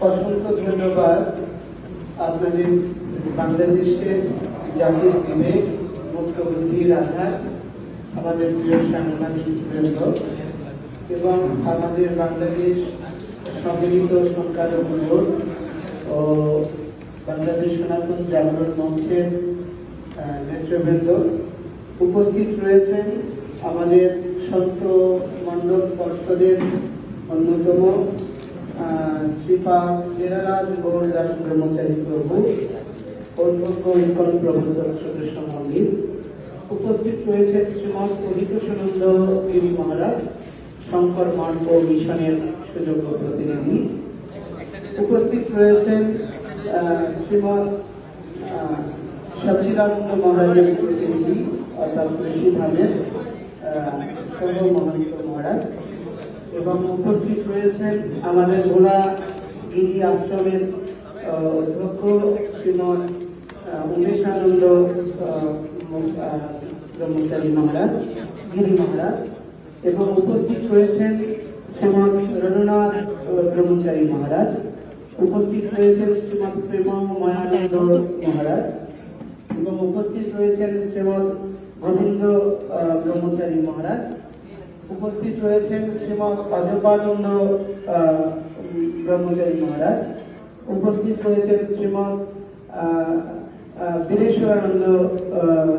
অসংখ্য ধন্যবাদ আপনাদের বাংলাদেশের জাতির মুক্ত বুদ্ধির আধার আমাদের প্রিয় সাংবাদিক বৃন্দ, এবং আমাদের বাংলাদেশ সম্মিলিত সংখ্যালঘু বোর্ড ও বাংলাদেশ সনাতন জাগরণ মঞ্চের নেতৃবৃন্দ উপস্থিত রয়েছেন আমাদের সন্ত মণ্ডল পর্ষদের অন্যতম আহ, শ্রীপাদ জেনারাজ গৌরদাস ব্রহ্মচারী প্রভু। ইস্কন প্রভু সদস্য মন্দির। উপস্থিত রয়েছেন শ্রীমৎ পবিত্রানন্দ গিরি মহারাজ শঙ্কর ও মিশনের সুযোগ্য প্রতিনিধি। উপস্থিত রয়েছেন শ্রীমৎ আহ, সচ্চিদানন্দ মহারাজের প্রতিনিধি অর্থাৎ ঋষি ধামের সর্বমহান্ত মহারাজ। এবং উপস্থিত রয়েছেন আমাদের ভোলা গিরি আশ্রমের অধ্যক্ষ শ্রীমৎ আহ, উমেশানন্দ ব্রহ্মচারী মহারাজ গিরি মহারাজ এবং উপস্থিত রয়েছেন শ্রীমৎ রঘুনাথ আহ, ব্রহ্মচারী মহারাজ উপস্থিত রয়েছেন শ্রীমৎ প্রেম মায়ানন্দ মহারাজ এবং উপস্থিত রয়েছেন শ্রীমৎ গোবিন্দ ব্রহ্মচারী মহারাজ। উপস্থিত রয়েছেন শ্রীমৎ অজপানন্দ ব্রহ্মচারী মহারাজ। উপস্থিত রয়েছেন আহ, বীরেশ্বরানন্দ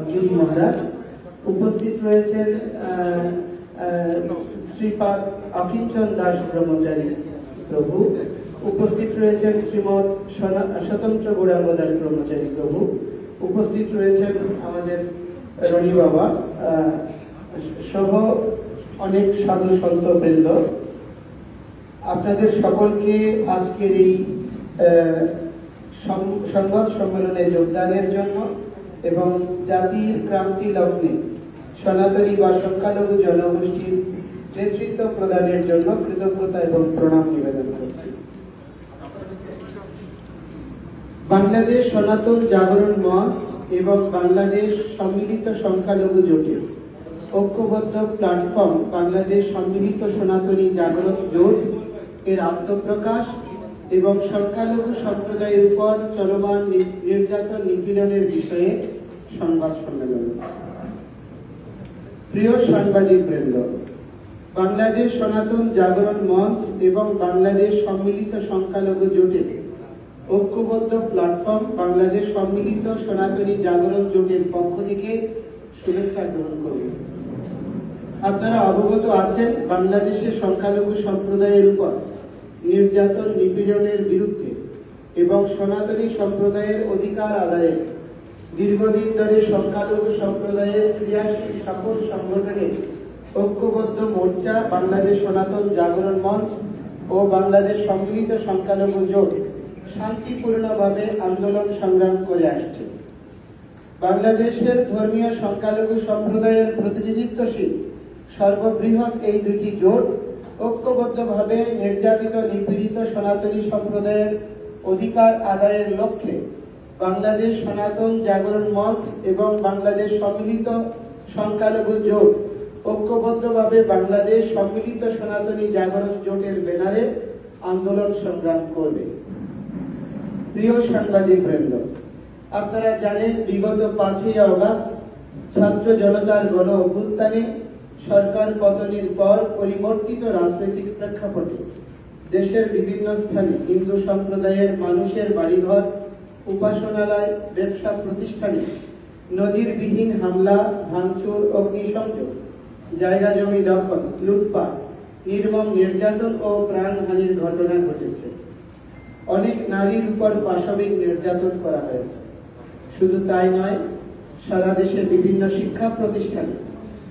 গিরি মহারাজ। উপস্থিত রয়েছেন শ্রীপাদ অকিঞ্চন দাস ব্রহ্মচারী প্রভু। উপস্থিত রয়েছেন শ্রীমৎ স্বতন্ত্র গৌরাঙ্গ দাস ব্রহ্মচারী প্রভু। উপস্থিত রয়েছেন আমাদের রনি বাবা সহ অনেক সাধু সন্ত বৃন্দ। আপনাদের সকলকে আজকের এই সংবাদ সম্মেলনে যোগদানের জন্য এবং জাতির ক্রান্তি লগ্নে সনাতনী বা সংখ্যালঘু জনগোষ্ঠীর নেতৃত্ব প্রদানের জন্য কৃতজ্ঞতা এবং প্রণাম নিবেদন করছি। বাংলাদেশ সনাতন জাগরণ মঞ্চ এবং বাংলাদেশ সম্মিলিত সংখ্যালঘু জোটের ঐক্যবদ্ধ প্ল্যাটফর্ম বাংলাদেশ সম্মিলিত সনাতনী জাগরণ জোট এর আত্মপ্রকাশ এবং সংখ্যালঘু সম্প্রদায়ের উপর চলমান নির্যাতন নিপীড়নের বিষয়ে সংবাদ সম্মেলন। প্রিয় সাংবাদিক বৃন্দ বাংলাদেশ সনাতন জাগরণ মঞ্চ এবং বাংলাদেশ সম্মিলিত সংখ্যালঘু জোটের ঐক্যবদ্ধ প্ল্যাটফর্ম বাংলাদেশ সম্মিলিত সনাতনী জাগরণ জোটের পক্ষ থেকে শুভেচ্ছা গ্রহণ করুন আপনারা অবগত আছেন বাংলাদেশের সংখ্যালঘু সম্প্রদায়ের উপর নির্যাতন নিপীড়নের বিরুদ্ধে এবং সনাতনী সম্প্রদায়ের অধিকার আদায়ে দীর্ঘদিন ধরে সংখ্যালঘু সম্প্রদায়ের ক্রিয়াশীল সকল সংগঠনের ঐক্যবদ্ধ মোর্চা, বাংলাদেশ সনাতন জাগরণ মঞ্চ ও বাংলাদেশ সম্মিলিত সংখ্যালঘু জোট শান্তিপূর্ণভাবে আন্দোলন সংগ্রাম করে আসছে। বাংলাদেশের ধর্মীয় সংখ্যালঘু সম্প্রদায়ের প্রতিনিধিত্বশীল সর্ববৃহৎ এই দুটি জোট ঐক্যবদ্ধভাবে নির্যাতিত, নিপীড়িত সনাতনী সম্প্রদায়ের অধিকার আদায়ের লক্ষ্যে বাংলাদেশ সনাতন জাগরণ মঞ্চ এবং বাংলাদেশ সম্মিলিত সংখ্যালঘু জোট ঐক্যবদ্ধভাবে বাংলাদেশ সম্মিলিত সনাতনী জাগরণ জোটের ব্যানারে আন্দোলন সংগ্রাম করবে। প্রিয় সাংবাদিক বৃন্দ আপনারা জানেন বিগত পাঁচই অগাস্ট ছাত্র জনতার গণ অভ্যুত্থানে সরকার পতনের পর পরিবর্তিত রাজনৈতিক প্রেক্ষাপটে দেশের বিভিন্ন স্থানে হিন্দু সম্প্রদায়ের মানুষের বাড়িঘর, উপাসনালয়, ব্যবসা প্রতিষ্ঠানে নজিরবিহীন হামলা, ভাঙচুর, অগ্নিসংযোগ, জায়গা জমি দখল, লুটপাট, নির্মম নির্যাতন ও প্রাণহানির ঘটনা ঘটেছে। অনেক নারীর উপর পাশবিক নির্যাতন করা হয়েছে। শুধু তাই নয়, সারা দেশের বিভিন্ন শিক্ষা প্রতিষ্ঠানে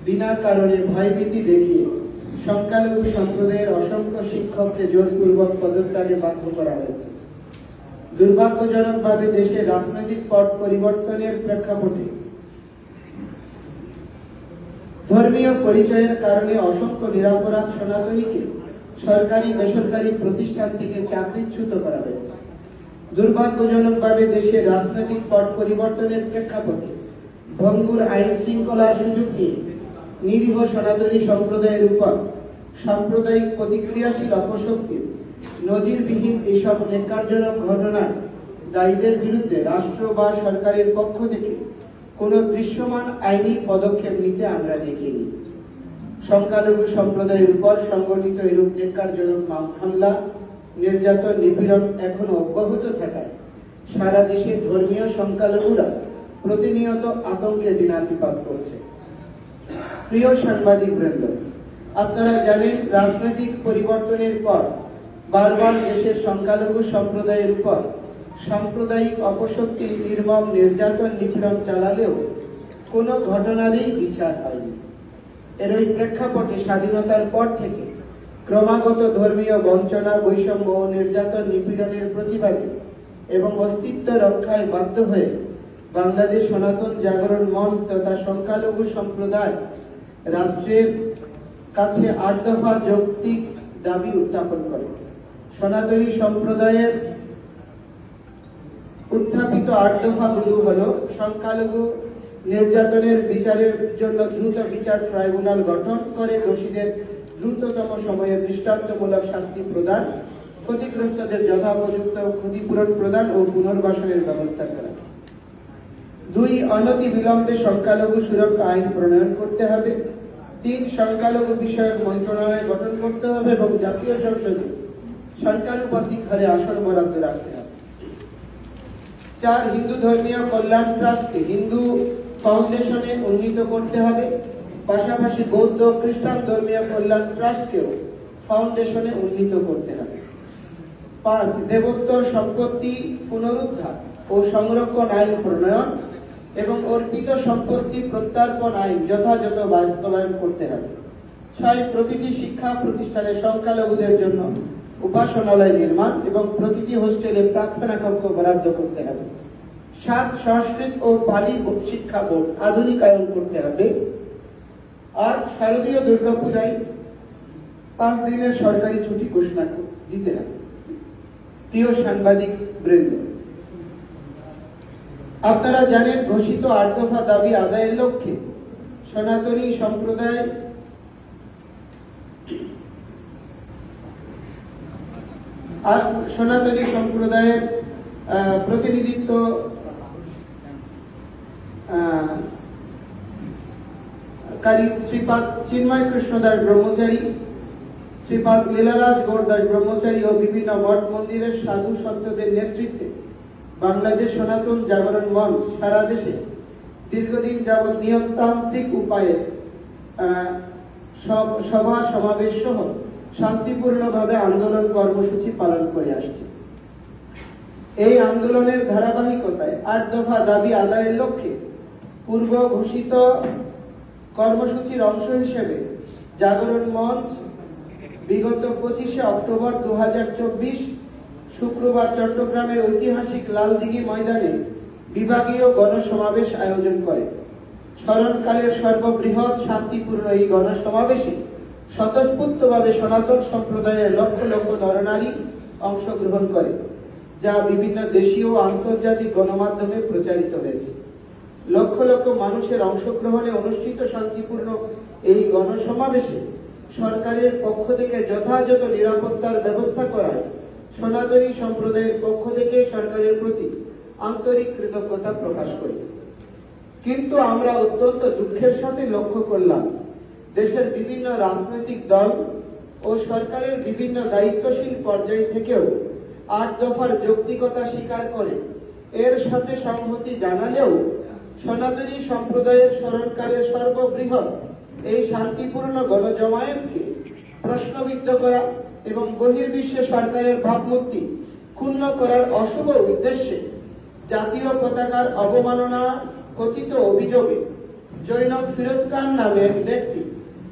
বিনা কারণে ভয়ভীতি দেখিয়ে সংখ্যালঘু সম্প্রদায়ের অসংখ্য শিক্ষককে জোরপূর্বক পদত্যাগে বাধ্য করা হয়েছে। দুর্ভাগ্যজনকভাবে দেশের রাজনৈতিক পট পরিবর্তনের প্রেক্ষাপটে ধর্মীয় পরিচয়ের কারণে অসংখ্য নিরাপরাধ সনাতনীকে সরকারি বেসরকারি প্রতিষ্ঠান থেকে চাকরিচ্যুত করা হয়েছে। দুর্ভাগ্যজনকভাবে দেশের রাজনৈতিক পট পরিবর্তনের প্রেক্ষাপটে ভঙ্গুর আইন শৃঙ্খলার সুযোগ দিয়ে নিরীহ সনাতনী সম্প্রদায়ের উপর সাম্প্রদায়িক প্রতিক্রিয়াশীল অপশক্তি, নজিরবিহীন এসব নেকারজনক ঘটনার দায়ীদের বিরুদ্ধে রাষ্ট্র বা সরকারের পক্ষ থেকে কোনো দৃশ্যমান আইনি পদক্ষেপ নিতে আমরা দেখিনি। সংখ্যালঘু সম্প্রদায়ের উপর সংগঠিত এরূপ নেকারজনক হামলা, নির্যাতন, নিপীড়ন এখনও অব্যাহত থাকায় সারা দেশে ধর্মীয় সংখ্যালঘুরা প্রতিনিয়ত আতঙ্কে দিনাতিপাত করছে। প্রিয় সাংবাদিক বৃন্দ, আপনারা জানেন রাজনৈতিক পরিবর্তনের পর বারবার দেশের সংখ্যালঘু সম্প্রদায়ের উপর সাম্প্রদায়িক অপশক্তির নির্মম নির্যাতন নিপীড়ন চালালেও কোনো ঘটনারই বিচার হয়নি। এর ওই প্রেক্ষাপটে স্বাধীনতার পর থেকে ক্রমাগত ধর্মীয় বঞ্চনা, বৈষম্য ও নির্যাতন নিপীড়নের প্রতিবাদে এবং অস্তিত্ব রক্ষায় বাধ্য হয়ে বাংলাদেশ সনাতন জাগরণ মঞ্চ তথা সংখ্যালঘু সম্প্রদায় রাষ্ট্রের কাছে আট দফা যৌক্তিক দাবি উত্থাপন করে। সনাতনী সম্প্রদায়ের উত্থাপিত আট দফাগুলো হলো সংখ্যালঘু নির্যাতনের বিচারের জন্য দ্রুত বিচার ট্রাইব্যুনাল গঠন করে, দোষীদের দ্রুততম সময়ে দৃষ্টান্তমূলক শাস্তি প্রদান, ক্ষতিগ্রস্তদের যথোপযুক্ত ক্ষতিপূরণ প্রদান ও পুনর্বাসনের ব্যবস্থা করা। দুই, অনতি বিলম্বে সংখ্যালঘু সুরক্ষা আইন প্রণয়ন করতে হবে। তিন, সংখ্যালঘু বিষয়ক মন্ত্রণালয় গঠন করতে হবে এবং জাতীয় সংসদে সংখ্যানুপাতিক হারে আসন বরাদ্দ রাখতে হবে। চার, হিন্দু ধর্মীয় কল্যাণ ট্রাস্টকে হিন্দু ফাউন্ডেশনে উন্নীত করতে হবে। পাশাপাশি বৌদ্ধ খ্রিস্টান ধর্মীয় কল্যাণ ট্রাস্টকেও ফাউন্ডেশনে উন্নীত করতে হবে। পাঁচ, দেবোত্তর সম্পত্তি পুনরুদ্ধার ও সংরক্ষণ আইন প্রণয়ন এবং অর্পিত সম্পত্তি প্রত্যার্পণ আইন যথাযথ বাস্তবায়ন করতে হবে। ছয় প্রতিটি শিক্ষা প্রতিষ্ঠানে সংখ্যালঘুদের জন্য উপাসনালয় নির্মাণ এবং প্রতিটি হোস্টেলে প্রার্থনা কক্ষ বরাদ্দ করতে হবে। সাত সংস্কৃত ও পালি শিক্ষা বোর্ড আধুনিকায়ন করতে হবে। আর শারদীয় দুর্গাপূজায় পাঁচ দিনের সরকারি ছুটি ঘোষণা দিতে হবে। প্রিয় সাংবাদিক বৃন্দ আপনারা জানেন ঘোষিত আট দফা দাবি আদায়ের লক্ষ্যে সনাতনী সম্প্রদায় সনাতনী সম্প্রদায়ের প্রতিনিধিত্ব শ্রীপাদ চিন্ময় কৃষ্ণদাস ব্রহ্মচারী, শ্রীপাদ লীলারাজ গৌরদাস ব্রহ্মচারী ও বিভিন্ন মঠ মন্দিরের সাধু সন্তদের নেতৃত্বে বাংলাদেশ সনাতন জাগরণ মঞ্চ সারা দেশে দীর্ঘদিন যাবৎ নিয়মতান্ত্রিক উপায়ে সভা সমাবেশ সহ শান্তিপূর্ণভাবে আন্দোলন কর্মসূচি পালন করে আসছে। এই আন্দোলনের ধারাবাহিকতায় আট দফা দাবি আদায়ের লক্ষ্যে পূর্ব ঘোষিত কর্মসূচির অংশ হিসেবে জাগরণ মঞ্চ বিগত পঁচিশে অক্টোবর দু হাজার চব্বিশ শুক্রবার চট্টগ্রামের ঐতিহাসিক লালদিঘি ময়দানে বিভাগীয় গণসমাবেশ আয়োজন করে। স্মরণকালের সর্ববৃহৎ শান্তিপূর্ণ এই গণসমাবেশে স্বতঃস্ফূর্তভাবে সনাতন সম্প্রদায়ের লক্ষ লক্ষ নরনারী অংশগ্রহণ করে, যা বিভিন্ন দেশীয় ও আন্তর্জাতিক গণমাধ্যমে প্রচারিত হয়েছে। লক্ষ লক্ষ মানুষের অংশগ্রহণে অনুষ্ঠিত শান্তিপূর্ণ এই গণসমাবেশে সরকারের পক্ষ থেকে যথাযথ নিরাপত্তার ব্যবস্থা করায় সনাতনী সম্প্রদায়ের পক্ষ থেকে সরকারের প্রতি আন্তরিক কৃতজ্ঞতা প্রকাশ করি। কিন্তু আমরা অত্যন্ত দুঃখের সাথে লক্ষ্য করলাম, দেশের বিভিন্ন রাজনৈতিক দল ও সরকারের বিভিন্ন দায়িত্বশীল পর্যায় থেকেও আট দফার যৌক্তিকতা স্বীকার করে এর সাথে সংহতি জানালেও সনাতনী সম্প্রদায়ের স্মরণকালের সর্ববৃহৎ এই শান্তিপূর্ণ গণজমায়েতকে প্রশ্নবিদ্ধ করা এবং বহির্বিশ্বে সরকারের ভাবমূর্তি ক্ষুণ্ণ করার অশুভ উদ্দেশ্যে জাতীয় পতাকার অবমাননা কথিত অভিযোগে জৈনব ফিরোজ খান নামে এক ব্যক্তি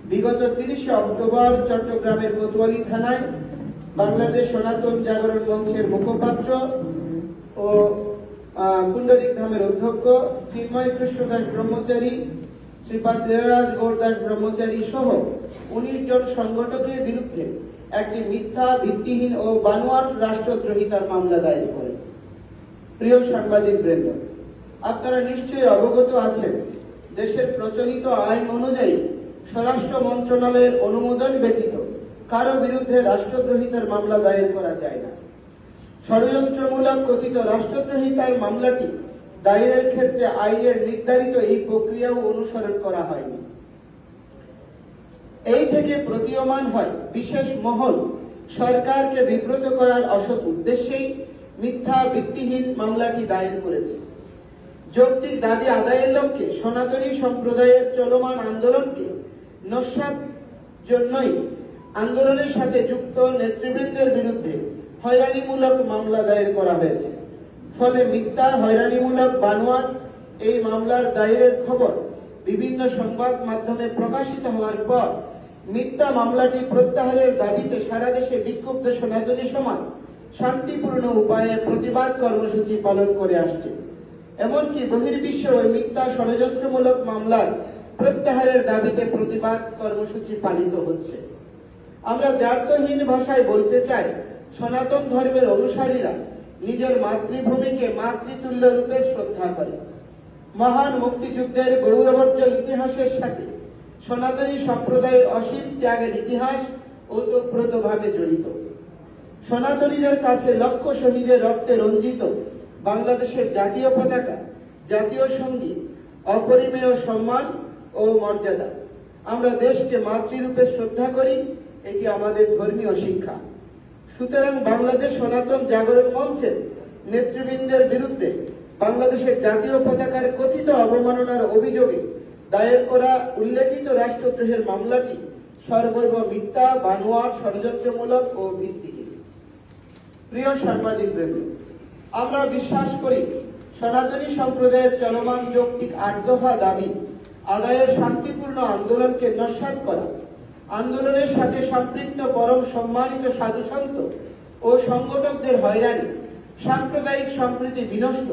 বিগত তিরিশে অক্টোবর চট্টগ্রামের কোতোয়ালি থানায় বাংলাদেশ সনাতন জাগরণ মঞ্চের মুখপাত্র ও পুণ্ডরিক ধামের অধ্যক্ষ চিন্ময় কৃষ্ণদাস ব্রহ্মচারী, শ্রীপাদ লীলারাজ গৌরদাস ব্রহ্মচারী সহ উনিশ জন সংগঠকের বিরুদ্ধে একটি মিথ্যা, ভিত্তিহীন ও বানোয়ার রাষ্ট্রদ্রোহিতার মামলা দায়ের করে। প্রিয় সাংবাদিক বৃন্দ, আপনারা নিশ্চয়ই অবগত আছেন, দেশের প্রচলিত আইন অনুযায়ী স্বরাষ্ট্র মন্ত্রণালয়ের অনুমোদন ব্যতীত কারও বিরুদ্ধে রাষ্ট্রদ্রোহিতার মামলা দায়ের করা যায় না। ষড়যন্ত্রমূলক কথিত রাষ্ট্রদ্রোহিতার মামলাটি দায়েরের ক্ষেত্রে আইনের নির্ধারিত এই প্রক্রিয়াও অনুসরণ করা হয়নি। এই থেকে প্রতীয়মান হয় বিশেষ মহল। সরকারকে বিব্রত করার অসৎ উদ্দেশ্যেই মিথ্যা ভিত্তিহীন মামলাটি দায়ের করেছে। যৌক্তিক দাবি আদায়ের লক্ষ্যে সনাতনী সম্প্রদায়ের চলমান আন্দোলনকে নস্যাৎ জন্যই আন্দোলনের সাথে যুক্ত নেতৃবৃন্দের বিরুদ্ধে হয়রানিমূলক মামলা দায়ের করা হয়েছে। ফলে মিথ্যা হয়রানিমূলক বানোয়ার এই মামলার দায়েরের খবর বিভিন্ন সংবাদ মাধ্যমে প্রকাশিত হওয়ার পর মিথ্যা মামলাটি প্রত্যাহারের দাবিতে সারা দেশে বিক্ষুব্ধ সনাতনী সমাজ শান্তিপূর্ণ উপায়ে প্রতিবাদ কর্মসূচি পালন করে আসছে। এমনকি বহির্বিশ্ব ওই মিথ্যা ষড়যন্ত্রমূলক মামলার প্রত্যাহারের দাবিতে প্রতিবাদ কর্মসূচি পালিত হচ্ছে। আমরা দ্ব্যর্থহীন ভাষায় বলতে চাই, সনাতন ধর্মের অনুসারীরা নিজের মাতৃভূমিকে মাতৃতুল্য রূপে শ্রদ্ধা করে। মহান মুক্তিযুদ্ধের গৌরবোজ্জ্বল ইতিহাসের সাথে সনাতনী সম্প্রদায়ের অসীম ত্যাগের ইতিহাস ওতপ্রোতভাবে জড়িত। সনাতনীদের কাছে লক্ষ শহীদের রক্তে রঞ্জিত বাংলাদেশের জাতীয় পতাকা, জাতীয় সংগীত, অপরিমেয় সম্মান ও মর্যাদা। আমরা দেশকে মাতৃরূপে শ্রদ্ধা করি, এটি আমাদের ধর্মীয় শিক্ষা। সুতরাং বাংলাদেশ সনাতন জাগরণ মঞ্চের নেতৃবৃন্দের বিরুদ্ধে বাংলাদেশের জাতীয় পতাকার কথিত অবমাননার অভিযোগে দায়ের করা উল্লেখিত রাষ্ট্রদ্রোহের মামলাটি সর্বৈব মিথ্যা, বানোয়াট, ষড়যন্ত্রমূলক ও ভিত্তিহীন। প্রিয় সাংবাদিক আমরা বিশ্বাস করি সনাতনী সম্প্রদায়ের চলমান যৌক্তিক আট দফা দাবি আদায়ের শান্তিপূর্ণ আন্দোলনকে নস্যাৎ করা, আন্দোলনের সাথে সম্পৃক্ত পরম সম্মানিত সাধুসন্ত ও সংগঠকদের হয়রানি, সাম্প্রদায়িক সম্প্রীতি বিনষ্ট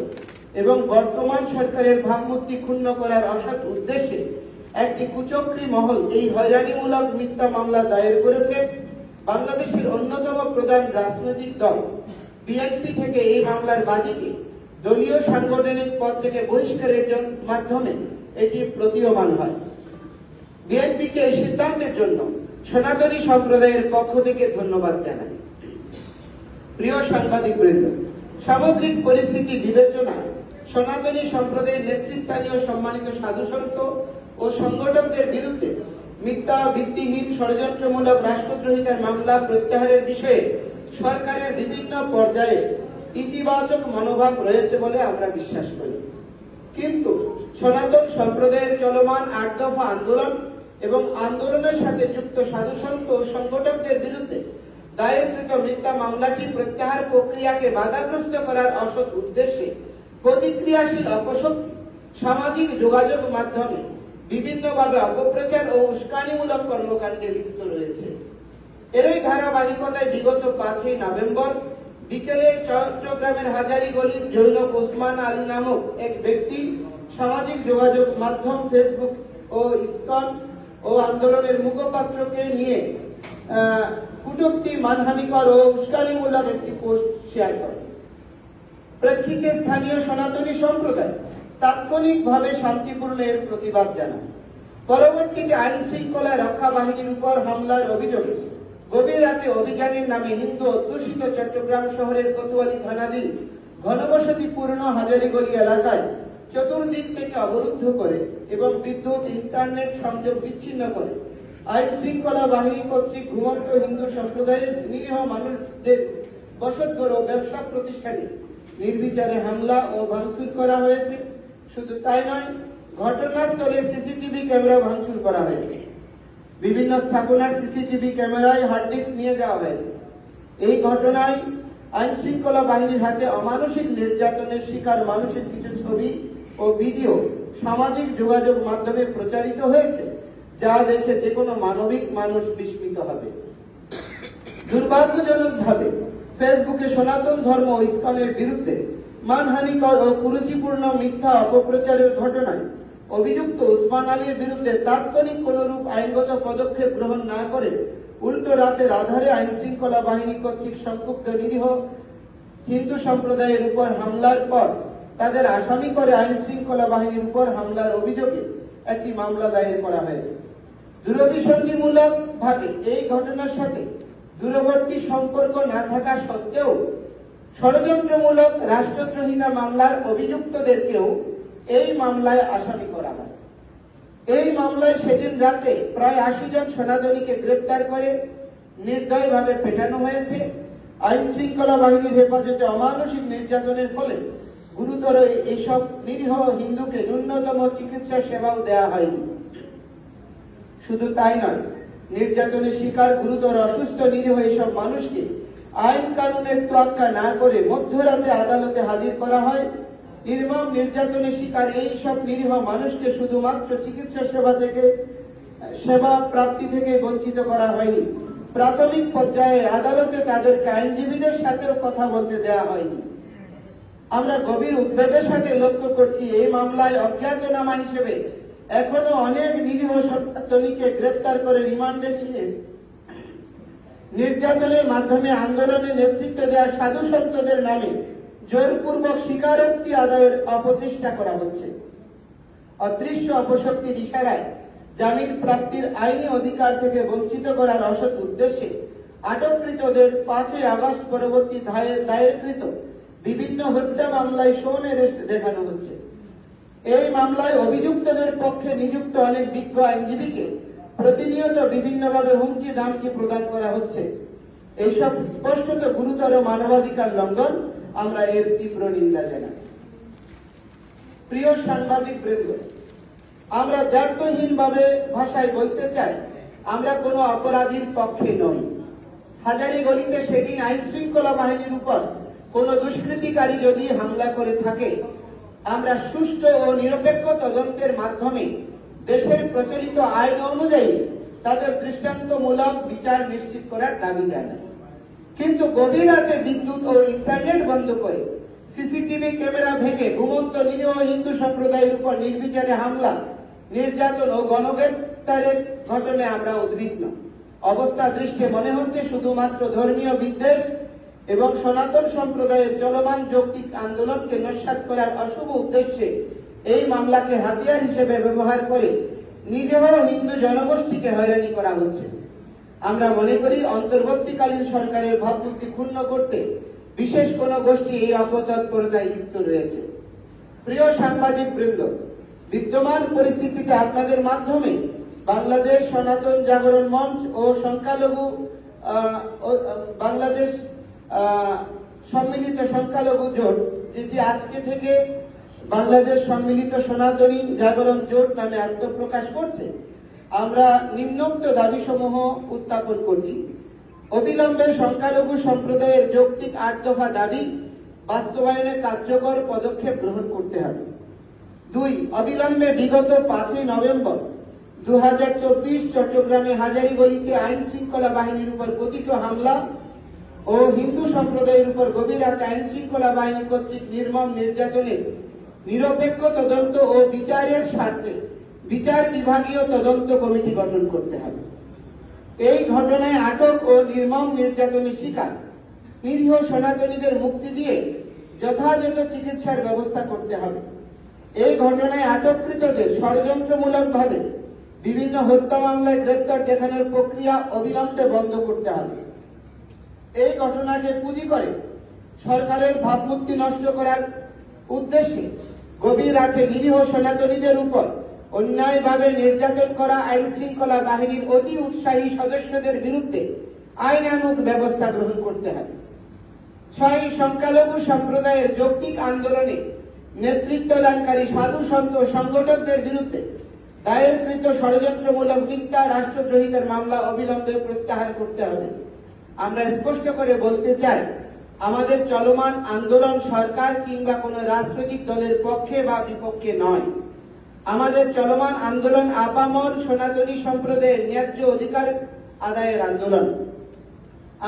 এবং বর্তমান সরকারের ভাবমূর্তি ক্ষুণ্ণ করার অসৎ উদ্দেশ্যে একটি কুচক্রী মহল এই হয়রানিমূলক মিথ্যা মামলা দায়ের করেছে বাংলাদেশের অন্যতম প্রধান রাজনৈতিক দল। বিএনপি থেকে এই মামলার বাদীকে দলীয় সাংগঠনিক পদ থেকে বহিষ্কারের মাধ্যমে এটি প্রতীয়মান হয়। বিএনপিকে এই সিদ্ধান্তের জন্য সনাতনী সম্প্রদায়ের পক্ষ থেকে ধন্যবাদ জানাই। প্রিয় সাংবাদিক বৃন্দ, সামগ্রিক পরিস্থিতি বিবেচনায় সনাতনী সম্প্রদায়ের নেতৃস্থানীয় সম্মানিত সাধুসন্ত ও সংগঠকদের বিরুদ্ধে মিথ্যা, ভিত্তিহীন, ষড়যন্ত্রমূলক, রাষ্ট্রদ্রোহিতার মামলা প্রত্যাহারের বিষয়ে সরকারের বিভিন্ন পর্যায়ে ইতিবাচক মনোভাব রয়েছে বলে আমরা বিশ্বাস করি। কিন্তু সনাতন সম্প্রদায়ের চলমান আট দফা আন্দোলন এবং আন্দোলনের সাথে যুক্ত সাধুসন্ত ও সংগঠকদের বিরুদ্ধে দায়েরকৃত মিথ্যা মামলাটি প্রত্যাহার প্রক্রিয়াকে বাধাগ্রস্ত করার অসৎ উদ্দেশ্যে প্রতিক্রিয়াশীল অপশক্তি, সামাজিক যোগাযোগ মাধ্যমে বিভিন্নভাবে অপপ্রচার ও উস্কানিমূলক কর্মকাণ্ডে লিপ্ত রয়েছে। এরই ধারাবাহিকতায় বিগত পাঁচই নভেম্বর বিকেলে চট্টগ্রামের হাজারি গলির জৈনক ওসমান আলী নামক এক ব্যক্তি সামাজিক যোগাযোগ মাধ্যম ফেসবুক ও ইসকন ও আন্দোলনের মুখপাত্রকে নিয়ে কটূক্তি, মানহানিকর ও উস্কানিমূলক একটি পোস্ট শেয়ার করে। প্রেক্ষিতে স্থানীয় সনাতনী সম্প্রদায় তাৎক্ষণিকভাবে শান্তিপূর্ণ এর প্রতিবাদ জানায়। পরবর্তীতে আইন শৃঙ্খলা রক্ষা বাহিনীর উপর হামলার অভিযোগে গভীর রাতে অভিযানের নামে হিন্দু অধ্যুষিত চট্টগ্রাম শহরের কোতোয়ালি থানাধীন ঘনবসতিপূর্ণ হাজারিগলি এলাকায় চতুর্দিক থেকে অবরুদ্ধ করে এবং বিদ্যুৎ, ইন্টারনেট সংযোগ বিচ্ছিন্ন করে। আইন শৃঙ্খলা বাহিনী কর্তৃক ঘুমন্ত হিন্দু সম্প্রদায়ের নিরীহ মানুষদের বসতঘর ও ব্যবসা প্রতিষ্ঠানে নির্বিচারে হামলা ও ভাঙচুর করা হয়েছে। শুধু তাই নয়, ঘটনাস্থলে সিসিটিভি ক্যামেরা ভাঙচুর করা হয়েছে। বিভিন্ন স্থাপনার সিসিটিভি ক্যামেরায় হার্ড ডিস্ক নিয়ে যাওয়া হয়েছে। এই ঘটনায় আইন শৃঙ্খলা বাহিনীর হাতে অমানসিক নির্যাতনের শিকার মানুষের কিছু ছবি ও ভিডিও সামাজিক যোগাযোগ মাধ্যমে প্রচারিত হয়েছে, যা দেখে যে কোনো মানবিক মানুষ বিস্মিত হবে। দুর্ভাগ্যজনকভাবে ফেসবুকে সনাতন ধর্ম ও ইসলামের বিরুদ্ধে মানহানিকর ও কুরুচিপূর্ণ মিথ্যা অপপ্রচারের ঘটনায় অভিযুক্ত উসমান আলীর বিরুদ্ধে তাৎক্ষণিক কোনরূপ আইনগত পদক্ষেপ গ্রহণ না করে উল্টো রাতের আধারে আইন শৃঙ্খলা বাহিনী কর্তৃক সংক্ষুব্ধ নিরীহ হিন্দু সম্প্রদায়ের উপর হামলার পর তাদের আসামি করে আইন শৃঙ্খলা বাহিনীর উপর হামলার অভিযোগে একটি মামলা দায়ের করা হয়েছে। দূরভিসন্ধিমূলক ভাবে এই ঘটনার সাথে দূরবর্তী সম্পর্ক না থাকা সত্ত্বেও ষড়যন্ত্রমূলক রাষ্ট্রদ্রোহিতা মামলার অভিযুক্তদেরকেও এই মামলায় আসামি করা হয়। এই মামলায় সেদিন রাতে প্রায় আশি জন সনাতনীকে গ্রেপ্তার করে নির্দয়ভাবে পেটানো হয়েছে। আইন শৃঙ্খলা বাহিনীর হেফাজতে অমানসিক নির্যাতনের ফলে গুরুতর এইসব নিরীহ হিন্দুকে ন্যূনতম চিকিৎসা সেবাও দেওয়া হয়নি। শুধু তাই নয় নির্যাতনের শিকার, গুরুতর অসুস্থ, নিরীহ এইসব মানুষকে আইন কানুনের তোয়াক্কা না করে মধ্যরাতে আদালতে হাজির করা হয়। নির্মম নির্যাতনের শিকার এই সব নিরীহ মানুষকে শুধুমাত্র চিকিৎসা সেবা থেকে, সেবা প্রাপ্তি থেকে বঞ্চিত করা হয়নি। প্রাথমিক পর্যায়ে আদালতে তাদেরকে আইনজীবীদের সাথেও কথা বলতে দেওয়া হয়নি। আমরা গভীর উদ্বেগের সাথে লক্ষ্য করছি এই মামলায় অজ্ঞাতনামা হিসেবে এখনও অনেক নিরীহ সন্তানকে গ্রেপ্তার করে রিমান্ডে নিয়ে নির্যাতনের মাধ্যমে আন্দোলনে নেতৃত্ব দেওয়া সাধু সন্তদের নামে জোরপূর্বক স্বীকারোক্তি আদায়ের অপচেষ্টা করা হচ্ছে। অদৃশ্য অপশক্তির ইশারায় জামিন প্রাপ্তির আইনি অধিকার থেকে বঞ্চিত করার অসৎ উদ্দেশ্যে আটককৃতদের পাঁচই আগস্ট পরবর্তী দায়ের দায়েরকৃত বিভিন্ন হত্যা মামলায় শোন এরেস্ট দেখানো হচ্ছে। এই মামলায় অভিযুক্তদের পক্ষে নিযুক্ত অনেক বিজ্ঞ আইনজীবীকে প্রতিনিয়ত বিভিন্নভাবে হুমকি, ধামকি প্রদান করা হচ্ছে। এইসব স্পষ্টত গুরুতর মানবাধিকার লঙ্ঘন আমরা এর তীব্র নিন্দা জানাই। প্রিয় সাংবাদিক বৃন্দ, আমরা দ্ব্যর্থহীন ভাবে ভাষায় বলতে চাই, আমরা কোনো অপরাধীর পক্ষে নই। হাজারি গলিতে সেদিন আইন শৃঙ্খলা বাহিনীর উপর কোন দুষ্কৃতিকারী যদি হামলা করে থাকে আমরা সুষ্ঠু ও নিরপেক্ষ তদন্তের মাধ্যমে দেশের প্রচলিত আইন অনুযায়ী তাদের দৃষ্টান্তমূলক বিচার নিশ্চিত করার দাবি জানাই। কিন্তু গভীর রাতে বিদ্যুৎ ও ইন্টারনেট বন্ধ করে সিসিটিভি ক্যামেরা ভেঙে ঘুমন্ত নিরীহ হিন্দু সম্প্রদায়ের উপর নির্বিচারে হামলা, নির্যাতন ও গণগ্রেপ্তারের ঘটনায় আমরা উদ্বিগ্ন। অবস্থা দৃষ্টে মনে হচ্ছে শুধুমাত্র ধর্মীয় বিদ্বেষ এবং সনাতন সম্প্রদায়ের চলমান যৌক্তিক আন্দোলনকে নস্যাৎ করার অশুভ উদ্দেশ্যে এই মামলাকে হাতিয়ার হিসেবে ব্যবহার করে নিরীহ হিন্দু জনগোষ্ঠীকে হয়রানি করা হচ্ছে। আমরা মনে করি অন্তর্বর্তীকালীন সরকারের ভাবমূর্তি ক্ষুণ্ণ করতে বিশেষ কোন গোষ্ঠী এই অপতৎপরতায় লিপ্ত রয়েছে। প্রিয় সাংবাদিক বৃন্দ, বিদ্যমান পরিস্থিতিতে আপনাদের মাধ্যমে বাংলাদেশ সনাতন জাগরণ মঞ্চ ও সংখ্যালঘু বাংলাদেশ সম্মিলিত সংখ্যালঘু জোট, যেটি আজকে থেকে বাংলাদেশ সম্মিলিত সনাতনী জাগরণ জোট নামে আত্মপ্রকাশ করছে, আমরা নিম্নোক্ত দাবিসমূহ উত্থাপন করছি। অবিলম্বে সংখ্যালঘু সম্প্রদায়ের যৌক্তিক আট দফা দাবি বাস্তবায়নে কার্যকর পদক্ষেপ গ্রহণ করতে হবে। দুই, অবিলম্বে বিগত পাঁচই নভেম্বর দু হাজার চব্বিশ চট্টগ্রামে হাজারিগলিতে আইন শৃঙ্খলা বাহিনীর উপর কথিত হামলা ও হিন্দু সম্প্রদায়ের উপর গভীর রাতে আইন শৃঙ্খলা বাহিনী কর্তৃক নির্মম নির্যাতনের নিরপেক্ষ তদন্ত ও বিচারের স্বার্থে বিচার বিভাগীয় তদন্ত কমিটি গঠন করতে হবে। এই ঘটনায় আটক ও নির্মম নির্যাতনের শিকার নিরীহ সনাতনীদের মুক্তি দিয়ে যথাযথ চিকিৎসার ব্যবস্থা করতে হবে। এই ঘটনায় আটককৃতদের ষড়যন্ত্রমূলকভাবে বিভিন্ন হত্যা মামলায় গ্রেপ্তার দেখানোর প্রক্রিয়া অবিলম্বে বন্ধ করতে হবে। এই ঘটনাকে পুঁজি করে সরকারের ভাবমূর্তি নষ্ট করার উদ্দেশ্যে গভীর রাতে নিরীহ সনাতনীদের উপর অন্যায়ভাবে নির্যাতন করা আইন শৃঙ্খলা বাহিনীর অতি উৎসাহী সদস্যদের বিরুদ্ধে আইনানুগ ব্যবস্থা গ্রহণ করতে হবে। ছয় সংখ্যালঘু সম্প্রদায়ের যৌক্তিক আন্দোলনে নেতৃত্ব দানকারী সাধু সন্ত সংগঠকদের বিরুদ্ধে দায়েরকৃত ষড়যন্ত্রমূলক মিথ্যা রাষ্ট্রদ্রোহিতার মামলা অবিলম্বে প্রত্যাহার করতে হবে। আমরা স্পষ্ট করে বলতে চাই, আমাদের চলমান আন্দোলন সরকার কিংবা কোনো রাজনৈতিক দলের পক্ষে বা বিপক্ষে নয়। আমাদের চলমান আন্দোলন আপামর সনাতনী সম্প্রদায়ের ন্যায্য অধিকার আদায়ের আন্দোলন।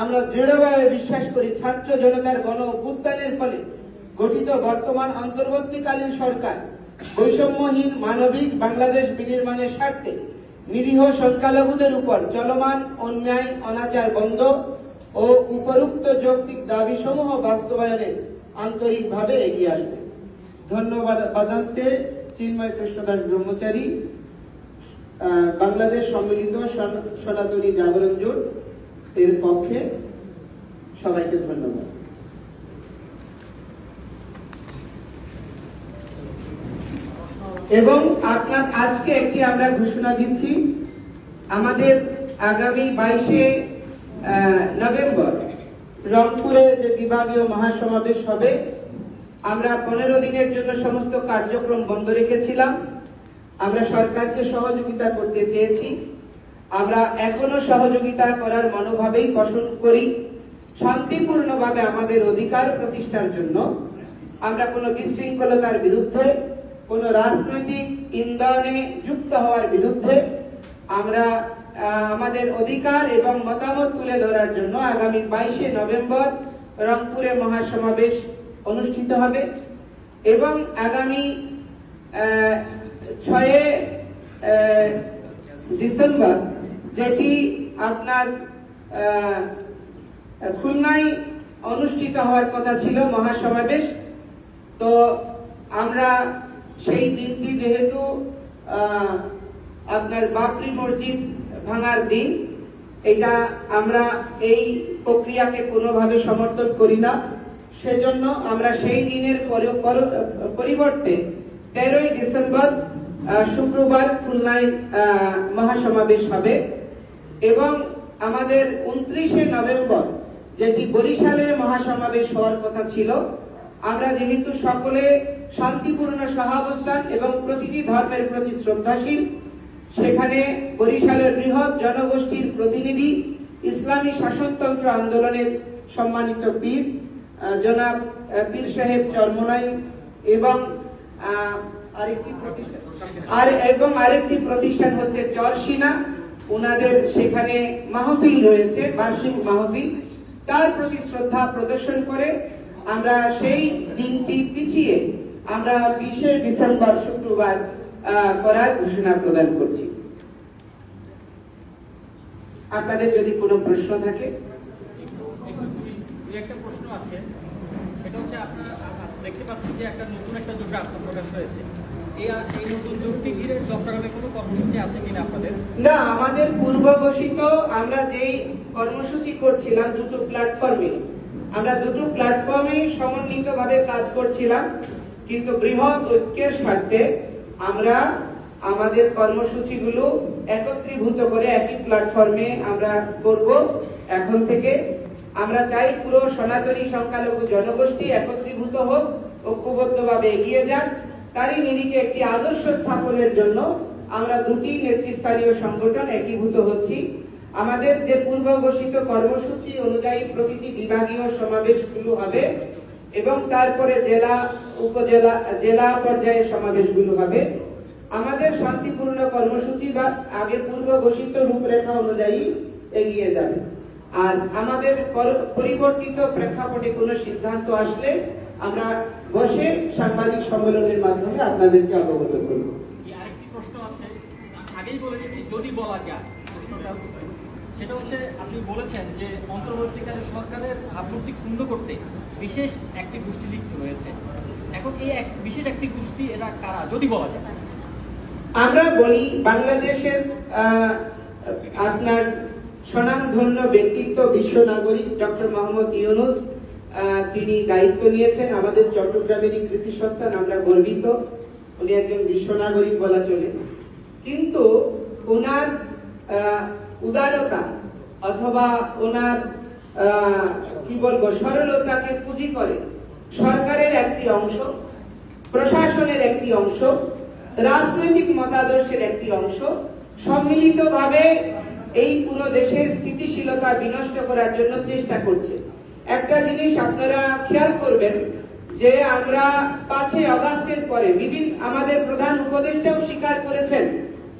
আমরা দৃঢ়ভাবে বিশ্বাস করি ছাত্র জনতার গণ অভ্যুত্থানের ফলে গঠিত বর্তমান অন্তর্বর্তীকালীন সরকার বৈষম্যহীন মানবিক বাংলাদেশ বিনির্মাণের স্বার্থে নিরীহ সংখ্যালঘুদের উপর চলমান অন্যায়, অনাচার, বন্ধ ও উপরুক্ত যৌক্তিক দাবিসমূহ বাস্তবায়নে আন্তরিকভাবে এগিয়ে আসবে। ধন্যবাদ বাদান্তে চিন্ময় কৃষ্ণদাস ব্রহ্মচারী বাংলাদেশ সম্মিলিত সন- সনাতনী জাগরণ জোট এর পক্ষে সবাইকে ধন্যবাদ। এবং আপনার আজকে একটি আমরা ঘোষণা দিচ্ছি, আমাদের আগামী বাইশে নভেম্বর, রংপুরে যে বিভাগীয় মহাসমাবেশ হবে, আমরা পনেরো দিনের জন্য সমস্ত কার্যক্রম বন্ধ রেখেছিলাম। আমরা সরকারকে সহযোগিতা করতে চেয়েছি। আমরা এখনও সহযোগিতা করার মনোভাবেই পোষণ করি। শান্তিপূর্ণভাবে আমাদের অধিকার প্রতিষ্ঠার জন্য আমরা কোনো বিশৃঙ্খলতার বিরুদ্ধে, কোনো রাজনৈতিক ইন্ধনে যুক্ত হওয়ার বিরুদ্ধে আমরা আমাদের অধিকার এবং মতামত তুলে ধরার জন্য আগামী বাইশে নভেম্বর রংপুরে মহাসমাবেশ অনুষ্ঠিত হবে এবং আগামী ছয়ে ডিসেম্বর যেটি আপনার খুলনায় অনুষ্ঠিত হওয়ার কথা ছিল মহাসমাবেশ, তো আমরা সেই দিনটি যেহেতু আপনার বাবরি মসজিদ ভাঙার দিন, এটা আমরা এই প্রক্রিয়াকে কোনোভাবে সমর্থন করি না। সেজন্য আমরা সেই দিনের পর- পরিবর্তে তেরোই ডিসেম্বর শুক্রবার খুলনায় মহাসমাবেশ হবে এবং আমাদের উনত্রিশে নভেম্বর, যেটি বরিশালে মহাসমাবেশ হওয়ার কথা ছিল, আমরা যেহেতু সকলে শান্তিপূর্ণ সহাবস্থান এবং প্রতিটি ধর্মের প্রতি শ্রদ্ধাশীল সেখানে বরিশালের বৃহৎ জনগোষ্ঠীর প্রতিনিধি, ইসলামী শাসনতন্ত্র আন্দোলনের সম্মানিত পীর জনাব পীর সাহেব চরমনাই এবং আরেকটি প্রতিষ্ঠান, আর এবং আরেকটি প্রতিষ্ঠান হচ্ছে চরসিনা। ওনাদের সেখানে মাহফিল রয়েছে, বার্ষিক মাহফিল। তার প্রতি শ্রদ্ধা প্রদর্শন করে আমরা সেই দিনটি পিছিয়ে আমরা বিশে ডিসেম্বর শুক্রবার করার ঘোষণা প্রদান করছি। আপনাদের যদি কোনো প্রশ্ন থাকে? একটু প্রশ্ন আছে। সেটা হচ্ছে আপনার দেখতে পাচ্ছি যে একটা নতুন একটা জোট আত্মপ্রকাশ হয়েছে। না আমাদের পূর্ব ঘোষিত আমরা যেই কর্মসূচি করছিলাম দুটো প্ল্যাটফর্মে আমরা দুটো প্ল্যাটফর্মে সমন্বিতভাবে কাজ করছিলাম কিন্তু বৃহৎ ঐক্যের স্বার্থে আমরা আমাদের কর্মসূচিগুলো একত্রীভূত করে একই প্ল্যাটফর্মে আমরা করব। এখন থেকে আমরা চাই পুরো সনাতনী সংখ্যালঘু জনগোষ্ঠী একত্রীভূত হোক, ঐক্যবদ্ধভাবে এগিয়ে যান তারই নিরিখে একটি আদর্শ স্থাপনের জন্য আমরা দুটি নেতৃস্থানীয় সংগঠন একীভূত হচ্ছি। আমাদের যে পূর্ব ঘোষিত কর্মসূচি অনুযায়ী প্রতিটি বিভাগীয় সমাবেশগুলো হবে এবং তারপরে জেলা, উপজেলা, জেলা পর্যায়ে সমাবেশগুলো হবে। আমাদের শান্তিপূর্ণ কর্মসূচি বা আগে পূর্ব ঘোষিত রূপরেখা অনুযায়ী এগিয়ে যাবে। আর আমাদের পর- পরিবর্তিত প্রেক্ষাপটে কোনো সিদ্ধান্ত আসলে আমরা বসে সাংবাদিক সম্মেলনের মাধ্যমে আপনাদেরকে অবগত করব। আরেকটি প্রশ্ন আছে, আগেই বলে দিচ্ছি, যদি বলা যায়, প্রশ্নটা সেটা হচ্ছে আপনি বলেছেন যে অন্তর্বর্তীকালীন সরকারের ভাবমূর্তি ক্ষুণ্ণ করতে বিশেষ একটি গোষ্ঠী লিপ্ত রয়েছে। এখন এই এক বিশেষ একটি গোষ্ঠী এরা কারা, যদি বলা যায়। আমরা বলি বাংলাদেশের আপনার স্বনামধন্য ব্যক্তিত্ব বিশ্ব নাগরিক ডক্টর মোহাম্মদ ইউনুস তিনি দায়িত্ব নিয়েছেন আমাদের চট্টগ্রামেরই কৃতি আমরা গর্বিত। উনি একজন বিশ্ব নাগরিক বলা চলে। কিন্তু ওনার উদারতা অথবা ওনার কি বলব, সরলতাকে পুঁজি করে। সরকারের একটি অংশ, প্রশাসনের একটি অংশ, রাজনৈতিক মতাদর্শের একটি অংশ, সম্মিলিতভাবে এই পুরো দেশের স্থিতিশীলতা বিনষ্ট করার জন্য চেষ্টা করছে। একটা জিনিস আপনারা খেয়াল করবেন, যে আমরা পাঁচই অগাস্টের পরে বিভিন্ন, আমাদের প্রধান উপদেষ্টাও স্বীকার করেছেন,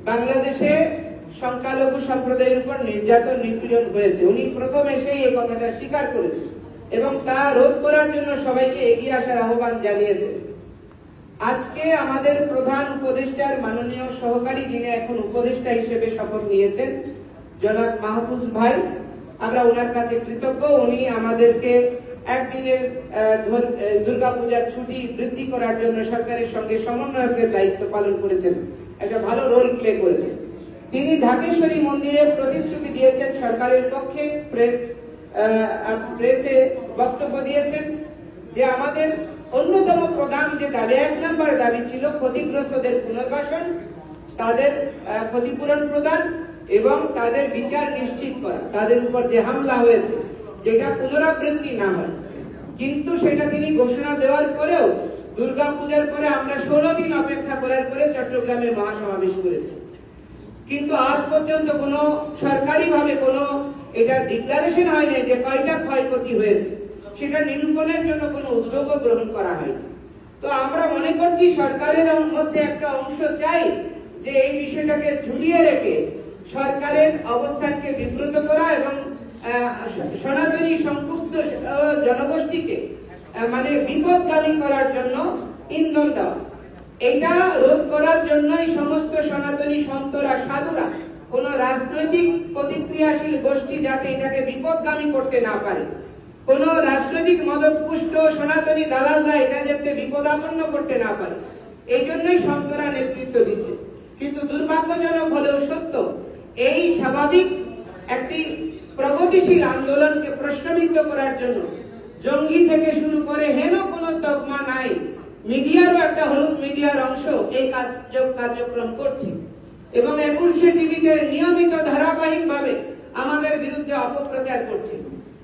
বাংলাদেশে সংখ্যালঘু সম্প্রদায়ের উপর নির্যাতন, নিপীড়ন হয়েছে। উনি প্রথমে সেই এই কথাটা স্বীকার করেছেন এবং তা রোধ করার জন্য সবাইকে এগিয়ে আসার আহ্বান জানিয়েছেন। আজকে আমাদের প্রধান উপদেষ্টার মাননীয় সহকারী যিনি এখন উপদেষ্টা হিসেবে শপথ নিয়েছেন, জনাব মাহফুজ ভাই, আমরা ওনার কাছে কৃতজ্ঞ। উনি আমাদেরকে একদিনের দুর্গাপূজার ছুটি বৃদ্ধি করার জন্য সরকারের সঙ্গে সমন্বয়কের দায়িত্ব পালন করেছেন। একটা ভালো রোল প্লে করেছেন। তিনি ঢাকেশ্বরী মন্দিরে প্রতিশ্রুতি দিয়েছেন সরকারের পক্ষে, প্রেস প্রেসে বক্তব্য দিয়েছেন যে আমাদের অন্যতম প্রধান যে দাবি, এক নম্বর দাবি ছিল ক্ষতিগ্রস্তদের পুনর্বাসন, তাদের ক্ষতিপূরণ প্রদান এবং তাদের বিচার নিশ্চিত করা, তাদের উপর যে হামলা হয়েছে, যেটা পুনরাবৃত্তি না হয়। কিন্তু সেটা তিনি ঘোষণা দেওয়ার পরেও দুর্গা পূজার পরে আমরা ষোলো দিন অপেক্ষা করার পরে চট্টগ্রামে মহাসমাবেশ করেছি। কিন্তু আজ পর্যন্ত কোনো সরকারি ভাবে কোনো এটা ডিক্লারেশন হয়নি যে কয়টা ক্ষয়ক্ষতি হয়েছে। সেটা নিরূপণের জন্য কোনো উদ্যোগও গ্রহণ করা হয়নি। তো আমরা মনে করছি সরকারের মধ্যে একটা অংশ চাই যে এই বিষয়টাকে ঝুলিয়ে রেখে সরকারের অবস্থানকে বিব্রত করা এবং সনাতনী সংক্ষুব্ধ জনগোষ্ঠীকে মানে বিপদগামী করার জন্য ইন্ধন দেওয়া। এটা রোধ করার জন্যই সমস্ত সনাতনী সন্তরা সাধুরা কোন রাজনৈতিক প্রতিক্রিয়াশীল গোষ্ঠী যাতে এটাকে বিপদগামী করতে না পারে। কোন রাজনৈতিক মদতপুষ্ট সনাতনী দালালরা এটা যাতে বিপদাপন্ন করতে না পারে। এই জন্যই সন্তরা নেতৃত্ব দিচ্ছে। কিন্তু দুর্ভাগ্যজনক হলেও সত্য, এই স্বাভাবিক একটি প্রগতিশীল আন্দোলনকে প্রশ্নবিদ্ধ করার জন্য জঙ্গি থেকে শুরু করে হেন কোনো তকমা নাই। মিডিয়ারও একটা হলুদ মিডিয়ার অংশ এই কার্য- কার্যক্রম করছে। এবং একুশে টিভিতে নিয়মিত ধারাবাহিক ভাবে আমাদের বিরুদ্ধে অপপ্রচার করছে।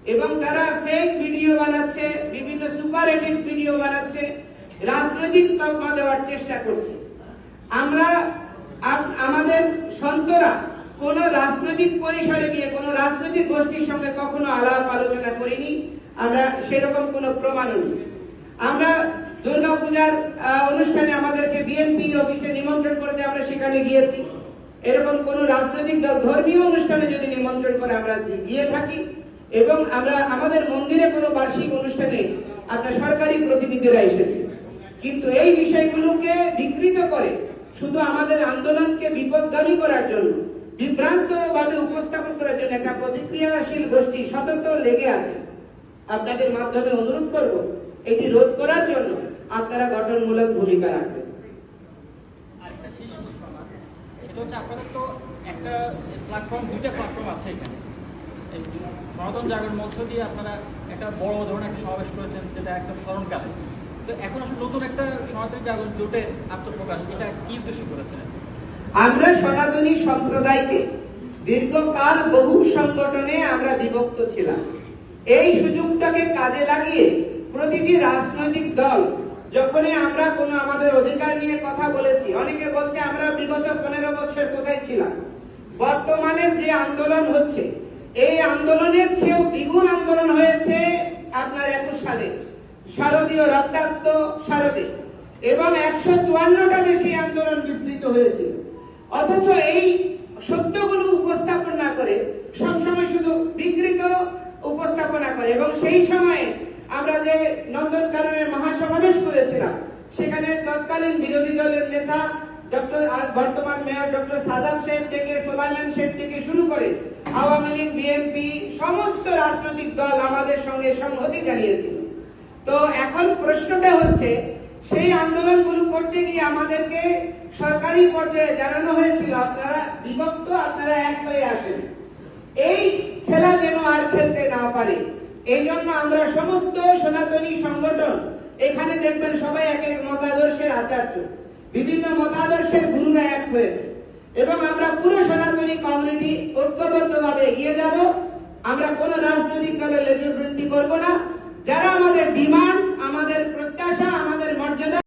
এবং তারা ফেক ভিডিও বানাচ্ছে, বিভিন্ন সুপার এডিট ভিডিও বানাচ্ছে, রাজনৈতিক তকমা দেওয়ার চেষ্টা করছে। আমরা আমাদের সন্তরা কোন রাজনৈতিক পরিসরে গিয়ে কোন রাজনৈতিক গোষ্ঠীর সঙ্গে কখনো আলাপ আলোচনা করিনি। আমরা সেরকম কোনো প্রমাণও নেই। আমরা দুর্গা পূজার অনুষ্ঠানে আমাদেরকে বিএনপি অফিসে নিমন্ত্রণ করেছে, আমরা সেখানে গিয়েছি। এরকম কোন রাজনৈতিক দল, ধর্মীয় অনুষ্ঠানে যদি নিমন্ত্রণ করে আমরা গিয়ে থাকি। এবং আমরা আমাদের মন্দিরে কোনো বার্ষিক অনুষ্ঠানে আপনার সরকারি প্রতিনিধিরা এসেছে। কিন্তু এই বিষয়গুলোকে বিকৃত করে শুধু আমাদের আন্দোলনকে বিপদগামী করার জন্য বিভ্রান্ত ভাবে উপস্থাপন করার জন্য একটা প্রতিক্রিয়াশীল গোষ্ঠী সতত লেগে আছে। আপনাদের মাধ্যমে অনুরোধ করব, এটি রোধ করার জন্য আপনারা গঠনমূলক ভূমিকা রাখবেন। সেটা হচ্ছে আপনাদের তো একটা প্ল্যাটফর্ম দুইটা প্ল্যাটফর্ম আছে এখানে। সনাতন জাগরণ মধ্য দিয়ে আপনারা একটা বড় ধরনের একটা সমাবেশ করেছেন যেটা একদম স্মরণকালে। তো এখন আসলে নতুন একটা সনাতন জাগরণ জোটের আত্মপ্রকাশ এটা কি উদ্দেশ্য করেছিলেন আমরা সনাতনী সম্প্রদায়কে দীর্ঘকাল বহু সংগঠনে আমরা বিভক্ত ছিলাম। এই সুযোগটাকে কাজে লাগিয়ে প্রতিটি রাজনৈতিক দল যখনই আমরা কোনো আমাদের অধিকার নিয়ে কথা বলেছি, অনেকে বলছে আমরা বিগত পনেরো বছর কোথায় ছিলাম? বর্তমানের যে আন্দোলন হচ্ছে, এই আন্দোলনের চেয়েও দ্বিগুণ আন্দোলন হয়েছে আপনার একুশ সালে। শারদীয় রক্তাক্ত শারদে। এবং একশো চুয়ান্নটা দেশে আন্দোলন বিস্তৃত হয়েছিল অথচ এই সত্যগুলো উপস্থাপন না করে সবসময় শুধু বিকৃত উপস্থাপনা করে এবং সেই সময়ে আমরা যে নন্দনকাননে মহাসমাবেশ করেছিলাম সেখানে তৎকালীন বিরোধী দলের নেতা ডক্টর বর্তমান মেয়র ডক্টর সাদাত শেখ থেকে, সোলাইমান শেখ থেকে শুরু করে আওয়ামী লীগ, বিএনপি সমস্ত রাজনৈতিক দল আমাদের সঙ্গে সংহতি জানিয়েছিল। তো এখন প্রশ্নটা হচ্ছে, সেই আন্দোলনগুলো করতে গিয়ে আমাদেরকে সরকারি পর্যায়ে জানানো হয়েছিল, আপনারা বিভক্ত, আপনারা এক হয়ে আসেন। এই খেলা যেন আর খেলতে না পারে, এই জন্য আমরা সমস্ত সনাতনী সংগঠন এখানে দেখবেন সবাই এক এক মতাদর্শের আচার্য। বিভিন্ন মতাদর্শের গুরুরা এক হয়েছে। এবং আমরা পুরো সনাতনী কমিউনিটি ঐক্যবদ্ধভাবে এগিয়ে যাব। আমরা কোন রাজনৈতিক দলের লেজুর বৃদ্ধি করব না। যারা আমাদের ডিমান্ড